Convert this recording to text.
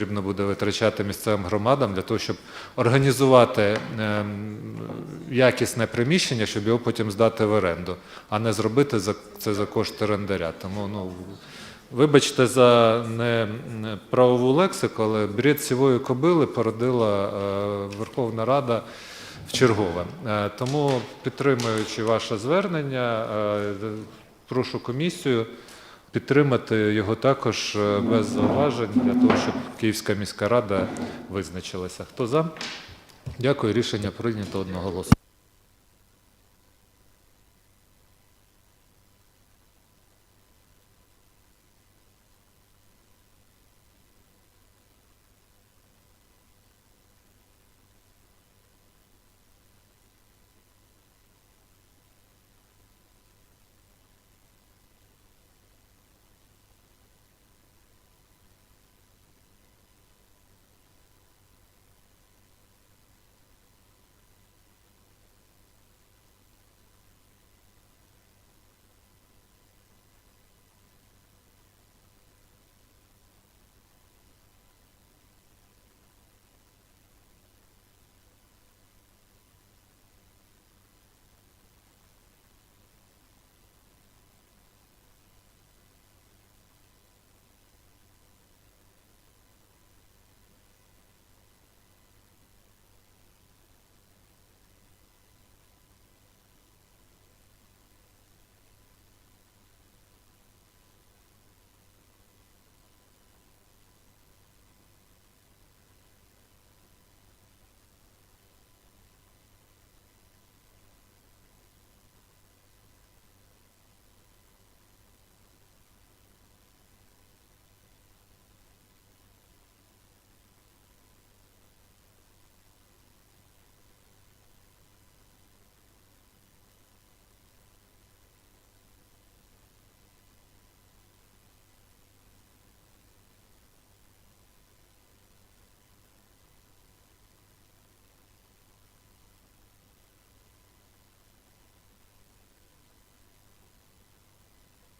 Потрібно буде витрачати місцевим громадам для того, щоб організувати ем, якісне приміщення, щоб його потім здати в оренду, а не зробити це за кошти орендаря. Тому ну, вибачте за не не правову лексику, але бред сівої кобили породила е, Верховна Рада в чергове. Е, Тому, підтримуючи ваше звернення, е, прошу комісію підтримати його також е, без зауважень для того, щоб Київська міська рада визначилася. Хто за? Дякую, рішення прийнято одноголосно.